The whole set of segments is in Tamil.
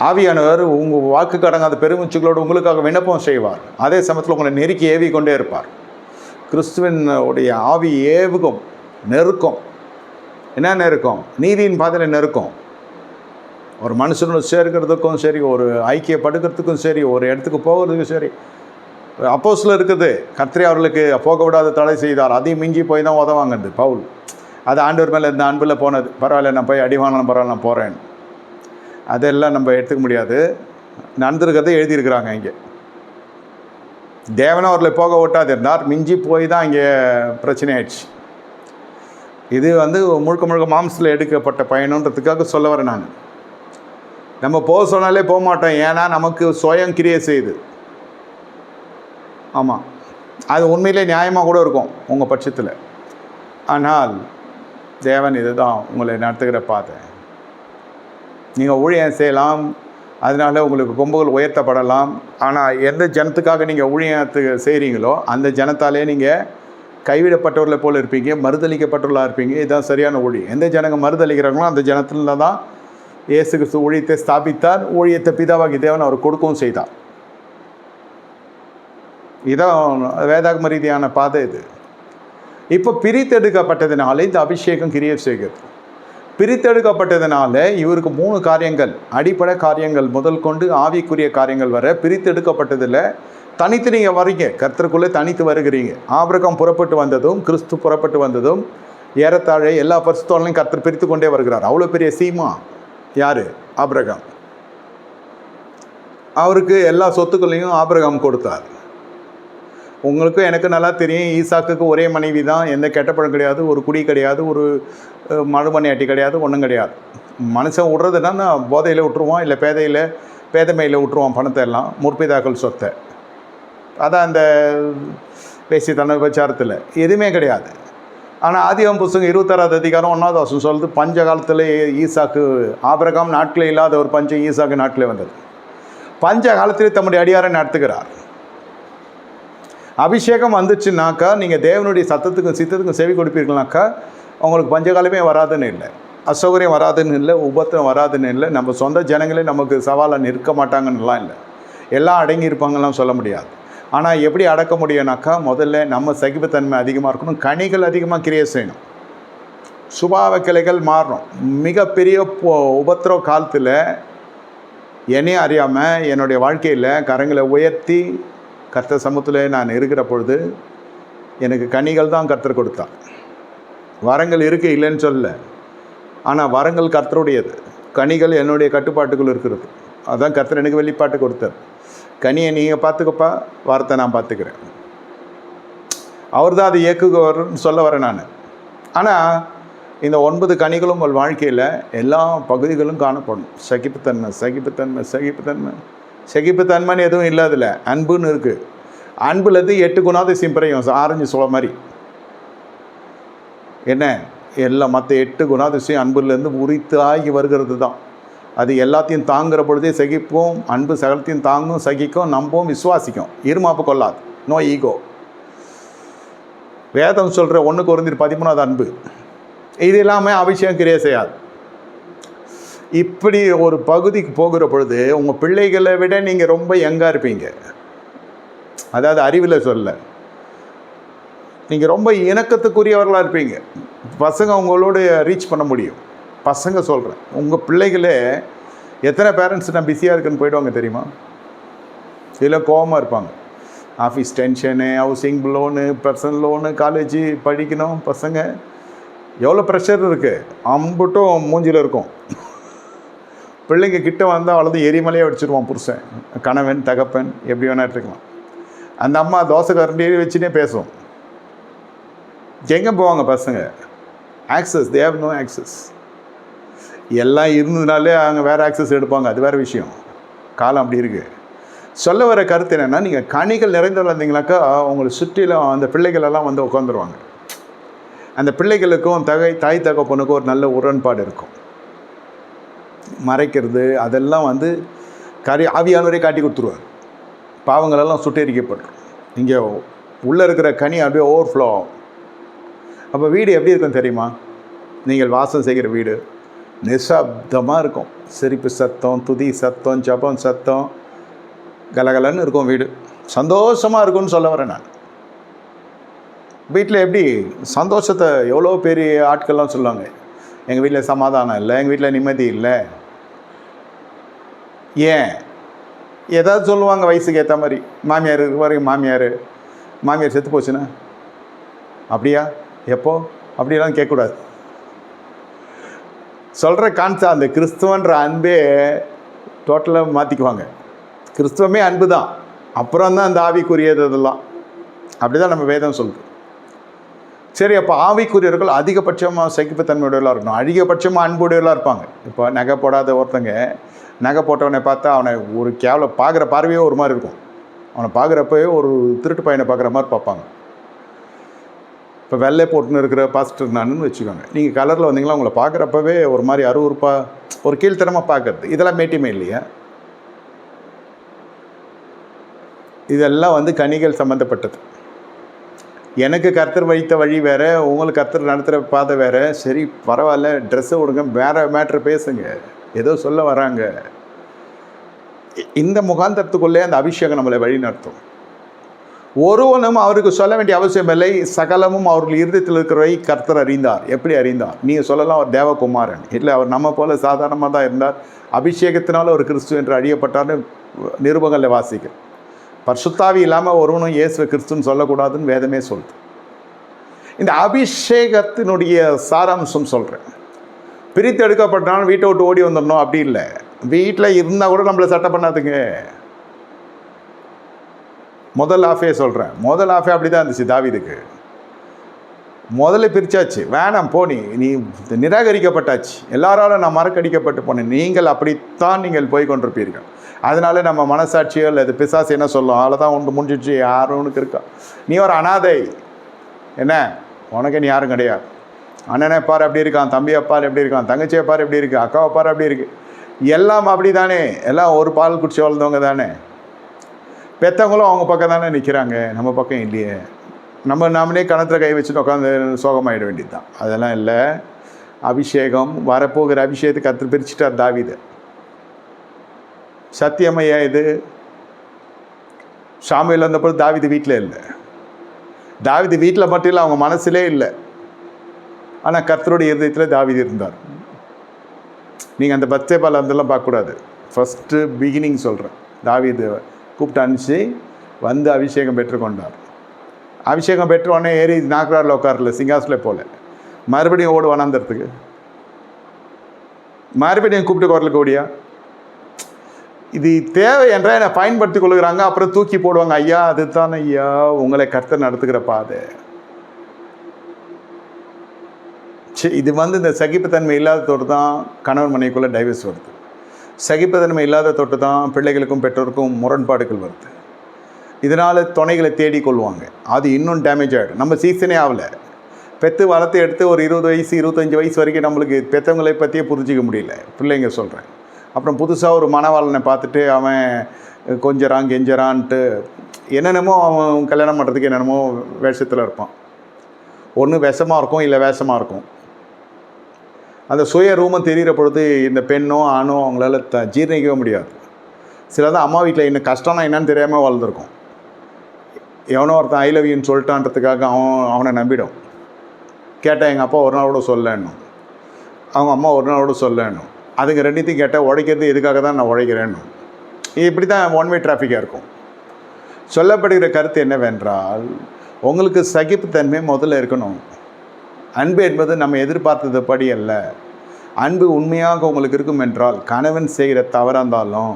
ஆவியானவர் உங்கள் வாக்கு கடங்காத பெருமிச்சுகளோடு உங்களுக்காக விண்ணப்பம் செய்வார். அதே சமயத்தில் உங்களை நெருக்கி ஏவி கொண்டே இருப்பார். கிறிஸ்துவனுடைய ஆவி ஏவுகும் நெருக்கம். என்ன நெருக்கம்? நீதியின் பாதையில் நெருக்கம். ஒரு மனுஷனோட சேர்க்கிறதுக்கும் சரி ஒரு ஐக்கியப்படுக்கிறதுக்கும் சரி ஒரு இடத்துக்கு போகிறதுக்கும் சரி அப்போஸில் இருக்குது. கத்திரி அவர்களுக்கு போக விடாத தடை செய்தார். அதையும் மிஞ்சி போய் தான் உதவாங்கது பவுல். அது ஆண்டவர் மேலே இந்த அன்பில் போனது. பரவாயில்ல நான் போய் அடிவானாலும் பரவாயில்ல நான் போகிறேன் அதெல்லாம் நம்ம எடுத்துக்க முடியாது. நடந்திருக்கிறத எழுதியிருக்கிறாங்க இங்கே. தேவனை அவரில் போக ஓட்டாதிருந்தார் இருந்தார் மிஞ்சி போய் தான் இங்கே பிரச்சனை ஆயிடுச்சு இது வந்து முழுக்க முழுக்க மாம்சத்தில் எடுக்கப்பட்ட பயணன்றதுக்காக சொல்ல வரேன் நான். நம்ம போக சொன்னாலே போக மாட்டோம். ஏன்னா நமக்கு சுயம் கிரியை செய்யுது. ஆமாம் அது உண்மையிலே நியாயமாக கூட இருக்கும் உங்கள் பட்சத்தில். ஆனால் தேவன் இதுதான் உங்களை நடத்துகிற பாதை. நீங்கள் ஊழியம் செய்யலாம். அதனால உங்களுக்கு கொம்புகள் உயர்த்தப்படலாம். ஆனால் எந்த ஜனத்துக்காக நீங்கள் ஊழியத்துக்கு செய்கிறீங்களோ அந்த ஜனத்தாலே நீங்கள் கைவிடப்பட்டவர்களை போல் இருப்பீங்க மறுதளிக்கப்பட்டவர்களாக இருப்பீங்க. இதுதான் சரியான ஊழி எந்த ஜனங்க மறுதளிக்கிறாங்களோ அந்த ஜனத்துல தான் இயேசு கிறிஸ்து ஊழியத்தை ஸ்தாபித்தார். ஊழியத்தை பிதாவாகி தேவன் அவர் கொடுக்கவும் செய்தார். இதான் வேதாகம ரீதியான பாதை இது. இப்போ பிரித்தெடுக்கப்பட்டதுனால இந்த அபிஷேகம் கிரியை செய்கிறது. பிரித்தெடுக்கப்பட்டதுனால இவருக்கு மூணு காரியங்கள் அடிப்படை காரியங்கள் முதல் கொண்டு ஆவிக்குரிய காரியங்கள் வர பிரித்தெடுக்கப்பட்டதில் தனித்து நீங்கள் வரீங்க. கர்த்தருக்குள்ளே தனித்து வருகிறீங்க. ஆபிரகம் புறப்பட்டு வந்ததும் கிறிஸ்து புறப்பட்டு வந்ததும் ஏறத்தாழ எல்லா பரிசுத்தோலையும் கர்த்தர் பிரித்து கொண்டே வருகிறார். அவ்வளோ பெரிய சீமா? யார்? ஆபிரகம். அவருக்கு எல்லா சொத்துக்களையும் ஆபிரகம் கொடுத்தார். உங்களுக்கும் எனக்கு நல்லா தெரியும். ஈசாக்குக்கு ஒரே மனைவி தான். எந்த கெட்ட பழம் கிடையாது. ஒரு குடி கிடையாது. ஒரு அஹ், மறுமனையாட்டி கிடையாது. ஒன்றும் கிடையாது. மனுஷன் விட்றதுன்னா போதையில் விட்டுருவான் இல்லை பேதையில் பேதமையில் விட்டுருவான் பணத்தை எல்லாம். முற்பிதாக்கள் சொத்தை. அதான் அந்த பேசி தன்னை விபச்சாரத்தில். எதுவுமே கிடையாது. ஆனால் ஆதிகம் புஸ்தகம் இருபத்தாறாவது அதிகாரம் ஒன்றாவது வருஷம் சொல்லுது பஞ்ச காலத்தில் ஈசாக்கு ஆபிரகாம் நாட்களே இல்லாத ஒரு பஞ்சம் ஈசாக்கு நாட்டிலே வந்தது. பஞ்ச காலத்திலே தம்முடைய அடியாரை நடத்துகிறார். அபிஷேகம் வந்துச்சுனாக்கா நீங்கள் தேவனுடைய சத்தத்துக்கும் சித்தத்துக்கும் செவி கொடுப்பீர்கள்னாக்கா உங்களுக்கு பஞ்சகாலமே வராதுன்னு இல்லை. அசௌகரியம் வராதுன்னு இல்லை உபத்திரம் வராதுன்னு இல்லை. நம்ம சொந்த ஜனங்களே நமக்கு சவாலாக நிற்க மாட்டாங்கன்னுலாம் இல்லை. எல்லாம் அடங்கி இருப்பாங்கலாம் சொல்ல முடியாது. ஆனால் எப்படி அடக்க முடியும்னாக்கா முதல்ல நம்ம சகிப்புத்தன்மை அதிகமாக இருக்கணும் கனிகள் அதிகமாக கிரியை செய்யணும். சுபாவ கிளைகள் மாறணும். மிகப்பெரிய பொ- உபத்திரவ காலத்தில் என்னையும் அறியாமல் என்னுடைய வாழ்க்கையில் கரங்களை உயர்த்தி கர்த்தர் சமூகத்தில் நான் இருக்கிற பொழுது எனக்கு கனிகள் தான் கர்த்தர் கொடுத்தார் வரங்கள் இருக்கு இல்லைன்னு சொல்ல ஆனால் வரங்கள் கர்த்தருடையது. கனிகள் என்னுடைய கட்டுப்பாட்டுக்குள் இருக்கிறது. அதுதான் கர்த்தர் எனக்கு வெளிப்பாட்டு கொடுத்தார். கனியை நீங்கள் பார்த்துக்கப்பா வார்த்தை நான் பார்த்துக்கிறேன். அவர் தான் அதை இயக்குகிறன்னு சொல்ல வரேன் நான். ஆனால் இந்த ஒன்பது கனிகளும் உங்கள் வாழ்க்கையில் எல்லா பகுதிகளும் காணப்படும். சகிப்புத்தன்மை சகிப்புத்தன்மை சகிப்புத்தன்மை. சகிப்புத்தன்மைன்னு எதுவும் இல்லை அதில் அன்புன்னு இருக்குது அன்புலேருந்து எட்டு குணாதிசயம் பிறையும் ஆரஞ்சு சொல்ல மாதிரி என்ன? எல்லாம் மற்ற எட்டு குணாதிசயம் அன்புலேருந்து உரித்தாகி வருகிறது தான் அது எல்லாத்தையும் தாங்குற பொழுதே சகிப்போம் அன்பு சகலத்தையும் தாங்கும் சகிக்கும் நம்பும் விசுவாசிக்கும். இருமாப்பு கொள்ளாது. No ego. வேதம் சொல்கிற ஒன்று குறைந்திரு பதிமூணாவது அன்பு. இது இல்லாமல் அபிஷேகம் கிரியை செய்யாது. இப்படி ஒரு பகுதிக்கு போகிற பொழுது உங்கள் பிள்ளைகளை விட நீங்கள் ரொம்ப யங்காக இருப்பீங்க. அதாவது அறிவில் சொல்ல. நீங்கள் ரொம்ப இணக்கத்துக்குரியவர்களாக இருப்பீங்க. பசங்க உங்களோட ரீச் பண்ண முடியும். பசங்க சொல்கிறேன் உங்கள் பிள்ளைகளே எத்தனை பேரண்ட்ஸ் நான் பிஸியாக இருக்குன்னு போயிடுவாங்க தெரியுமா? இதில் கோவமாக இருப்பாங்க. Office tension housing loan personal loan college படிக்கணும் பசங்க. எவ்வளோ ப்ரெஷர் இருக்குது அம்புட்டும் மூஞ்சியில் இருக்கும். பிள்ளைங்க கிட்ட வந்தால் அவ்வளோதான் எரிமலையாக வச்சுருவான் புருஷன். கணவன் தகப்பன் எப்படி வேணா இருக்கலாம். அந்த அம்மா தோசை கரண்டி வச்சுனே பேசும். எங்கே போவாங்க பசங்க? ஆக்சஸ் தேவ் நோ ஆக்சஸ் எல்லாம் இருந்ததுனாலே அவங்க வேறு ஆக்சஸ் எடுப்பாங்க. அது வேறு விஷயம். காலம் அப்படி இருக்குது சொல்ல வர கருத்து என்னென்னா நீங்கள் கனிகள் நிறைந்து வளர்ந்தீங்கனாக்கா உங்களை சுற்றிலும் அந்த பிள்ளைகளெல்லாம் வந்து உட்காந்துருவாங்க அந்த பிள்ளைகளுக்கும் தகை தாய் தகப்பனுக்கும் ஒரு நல்ல உடன்பாடு இருக்கும். மறைக்கிறது அதெல்லாம் வந்து கரி ஆவியானவரே காட்டி கொடுத்துருவார். பாவங்களெல்லாம் சுட்டெரிக்கப்பட்டுரும். இங்கே உள்ளே இருக்கிற கனி அப்படியே ஓவர்ஃப்ளோ ஆகும். அப்போ வீடு எப்படி இருக்கும் தெரியுமா? நீங்கள் வாசம் செய்கிற வீடு. நிசப்தமாக இருக்கும். சிரிப்பு சத்தம் துதி சத்தம் ஜபம் சத்தம் கலகலன்னு இருக்கும் வீடு. சந்தோஷமாக இருக்கும்னு சொல்ல வரேன் நான். வீட்டில் எப்படி? சந்தோஷத்தை எவ்வளோ பெரிய ஆட்கள்லாம் சொல்லுவாங்க. எங்கள் வீட்டில் சமாதானம் இல்லை எங்கள் வீட்டில் நிம்மதி இல்லை. ஏன்? ஏதாவது சொல்லுவாங்க வயசுக்கு ஏற்ற மாதிரி. மாமியார் இருக்கிற மாமியார். மாமியார் செத்து போச்சுன்னா? அப்படியா? எப்போ? அப்படியெல்லாம் கேட்கக்கூடாது. சொல்கிற கான்சா அந்த கிறிஸ்துவன்ற அன்பே டோட்டலாக மாற்றிக்குவாங்க கிறிஸ்துவமே அன்பு தான் அப்புறம் தான் அந்த ஆவிக்குரியது இதெல்லாம் அப்படி தான் நம்ம வேதம் சொல்லுது. சரி அப்போ ஆவிக்குரியவர்கள் அதிகபட்சமாக சகிப்புத்தன்மையுடையவர்களாக இருக்கணும். அதிகபட்சமாக அன்புடையவர்களாக இருப்பாங்க. இப்போ நகை போடாத ஒருத்தங்க நகை போட்டவனை பார்த்தா அவனை ஒரு கேவல பார்க்குற பார்வையே ஒரு மாதிரி இருக்கும். அவனை பார்க்குறப்பவே ஒரு திருட்டு பையனை பார்க்குற மாதிரி பார்ப்பாங்க. இப்போ வெள்ளை போட்டுன்னு இருக்கிற பாஸ்டர் நானுன்னு வச்சுக்கோங்க. நீங்கள் கலரில் வந்தீங்களா உங்களை பார்க்குறப்பவே ஒரு மாதிரி அருவறுப்பாக ஒரு கீழ்த்தனமாக பார்க்கறது இதெல்லாம் மேட்டிமை இல்லையா? இதெல்லாம் வந்து கனிகள் சம்மந்தப்பட்டது எனக்கு கர்த்தர் வைத்த வழி வேறு உங்களுக்கு கர்த்தர் நடத்துகிற பாதை வேறு. சரி பரவாயில்ல ட்ரெஸ்ஸை விடுங்க வேறு மேட்ரு பேசுங்க. ஏதோ சொல்ல வராங்க. இந்த முகாந்தரத்துக்குள்ளே அந்த அபிஷேகம் நம்மளை வழி நடத்தும். ஒருவனும் அவருக்கு சொல்ல வேண்டிய அவசியம் இல்லை. சகலமும் அவர்கள் இருதயத்தில் இருக்கிறவை கர்த்தர் அறிந்தார். எப்படி அறிந்தார்? நீங்கள் சொல்லலாம் அவர் தேவகுமாரன். இல்லை அவர் நம்ம போல் சாதாரணமாக தான் இருந்தார். அபிஷேகத்தினால ஒரு கிறிஸ்து என்று அழியப்பட்டார்னு நிருபங்களில் வாசிக்கிறேன். பர்சுத்தாவி இல்லாமல் ஒருவனும் இயேசு கிறிஸ்துன்னு சொல்லக்கூடாதுன்னு வேதமே சொல்லுது. இந்த அபிஷேகத்தினுடைய சாராம்சம் சொல்கிறேன் பிரித்து எடுக்கப்பட்டாலும் வீட்டை விட்டு ஓடி வந்துடணும் அப்படி இல்லை. வீட்டில் இருந்தால் கூட நம்மளை சட்டை பண்ணாதுங்க. முதல் ஆஃபே சொல்கிறேன் முதல் ஆஃபே அப்படி தான் இருந்துச்சு தாவிதுக்கு. முதல்ல பிரித்தாச்சு வேணாம் போனி நீ. நிராகரிக்கப்பட்டாச்சு. எல்லாராலும் நான் மறக்கடிக்கப்பட்டு போனேன். நீங்கள் அப்படித்தான் நீங்கள் போய் கொண்டிருப்பீர்கள். அதனால நம்ம மனசாட்சிகள் அது பிசாசு என்ன சொல்லும்? அதில் தான் ஒன்று முடிஞ்சிச்சு யாரும் உனக்கு இருக்கா? நீ ஒரு அனாதை. என்ன? உனக்கு நீ யாரும் கிடையாது. அண்ணனை பார் எப்படி இருக்கான்? தம்பி அப்பார் எப்படி இருக்கான்? தங்கச்சியை பாரு எப்படி இருக்கு? அக்காவை பார் எப்படி இருக்கு? எல்லாம் அப்படி தானே எல்லாம் ஒரு பால் குடிச்சு வளர்ந்தவங்க தானே. பெற்றவங்களும் அவங்க பக்கம் தானே நிற்கிறாங்க நம்ம பக்கம் இல்லையே. நம்ம நாமளே கணத்தில் கை வச்சுட்டு உட்காந்து சோகமாயிட வேண்டியது தான் அதெல்லாம் இல்லை. அபிஷேகம் வரப்போகிற அபிஷேகத்தை கற்று பிரிச்சுட்டார் தாவிதை. சத்தியமையா இது? சாமியில் வந்தப்போ தாவிது வீட்டில் இல்லை. தாவிது வீட்டில் மட்டும் இல்லை அவங்க மனசுலே இல்லை. ஆனால் கர்த்தருடைய இருதயத்தில் தாவிது இருந்தார். நீங்கள் அந்த பச்சை பால் அதெல்லாம் பார்க்கக்கூடாது. ஃபஸ்ட்டு பிகினிங் சொல்கிறேன் தாவீது கூப்பிட்டு அனுப்பிச்சு வந்து அபிஷேகம் பெற்றுக்கொண்டார் அபிஷேகம் பெற்ற உடனே ஏறி நாக்ராரில் உட்காரல சிங்காசில் போல. மறுபடியும் ஓடு வனாந்தரத்துக்கு மறுபடியும் கூப்பிட்டு குரலுக்கு ஓடியா இது தேவை என்றால் என்னை பயன்படுத்தி கொள்கிறாங்க அப்புறம் தூக்கி போடுவாங்க. ஐயா அதுதான் ஐயா உங்களை கர்த்தர் நடத்துகிற பாதை. சரி இது வந்து இந்த சகிப்புத்தன்மை இல்லாத தொட்டு தான் கணவன் மனைவிக்குள்ளே டைவர்ஸ் வருது. சகிப்புத்தன்மை இல்லாத தொட்டு தான் பிள்ளைகளுக்கும் பெற்றோருக்கும் முரண்பாடுகள் வருது. இதனால் துணைகளை தேடிக்கொள்வாங்க அது இன்னும் டேமேஜ் ஆகிடும் நம்ம சீசனே ஆகலை. பெற்று வளர்த்து எடுத்து ஒரு இருபது வயசு இருபத்தஞ்சி வயசு வரைக்கும் நம்மளுக்கு பெற்றவங்களை பற்றியே புரிஞ்சிக்க முடியல. பிள்ளைங்க சொல்கிறேன் அப்புறம் புதுசாக ஒரு மணவாளனை பார்த்துட்டு அவன் கொஞ்சரான் கெஞ்சறான்ட்டு என்னென்னமோ அவன் கல்யாணம் பண்ணுறதுக்கு என்னென்னமோ வேஷத்தில் இருப்பான். ஒன்று விஷமாக இருக்கும் இல்லை வேஷமாக இருக்கும். அந்த சுய ரூமம் தெரிகிற பொழுது இந்த பெண்ணோ ஆணோ அவங்களால த ஜீரணிக்கவே முடியாது. சிலதான் அம்மா வீட்டில் என்ன கஷ்டம்னா என்னன்னு தெரியாமல் வளர்ந்துருக்கும் எவனோ ஒருத்தன் ஐ லவ் யூன்னு சொல்லிட்டான்றதுக்காக அவன் அவனை நம்பிடும். கேட்டால் எங்கள் அப்பா ஒரு நாள் கூட சொல்லணும் அவங்க அம்மா ஒரு நாள் கூட சொல்லணும் அதுங்க ரெண்டுத்தையும் கேட்டால் உழைக்கிறது எதுக்காக தான் நான் உழைக்கிறேன்னு? இப்படி தான் ஒன் வே டிராஃபிக்காக இருக்கும். சொல்லப்படுகிற கருத்து என்னவென்றால் உங்களுக்கு சகிப்புத்தன்மை முதல்ல இருக்கணும். அன்பு என்பது நம்ம எதிர்பார்த்தது படி அல்ல. அன்பு உண்மையாக உங்களுக்கு இருக்கும் என்றால் கணவன் செய்கிற தவறாக இருந்தாலும்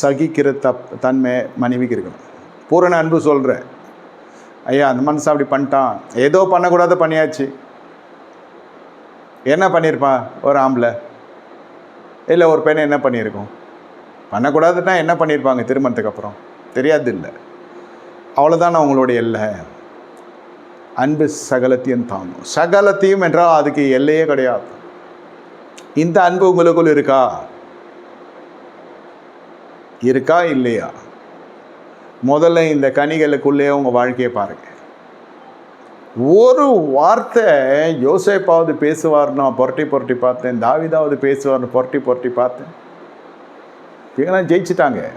சகிக்கிற தப் தன்மை மனைவிக்கு இருக்கணும். பூரண அன்பு சொல்கிறேன் ஐயா அந்த மனுஷன் அப்படி பண்ணிட்டான். ஏதோ பண்ணக்கூடாத பண்ணியாச்சு. என்ன பண்ணியிருப்பான்? ஒரு ஆம்பளை. இல்லை ஒரு பெண்ணை என்ன பண்ணியிருக்கோம்? பண்ணக்கூடாதுன்னா என்ன பண்ணியிருப்பாங்க திருமணத்துக்கு அப்புறம்? தெரியாது இல்லை அவ்வளோதான் அவங்களுடைய எல்லை. அன்பு சகலத்தையும் தாங்கும். சகலத்தையும் என்றால் அதுக்கு எல்லையே கிடையாது. இந்த அன்பு உங்களுக்குள் இருக்கா? இருக்கா இல்லையா? முதல்ல இந்த கனிகளுக்குள்ளே உங்கள் வாழ்க்கையை பாருங்கள் ஒரு வார்த்தை யோசேப்பாவது பேசுவார்னு நான் புரட்டி புரட்டி பார்த்தேன் தாவிதாவது பேசுவார்னு புரட்டி புரட்டி பார்த்தேன். இவங்களாம் ஜெயிச்சிட்டாங்க.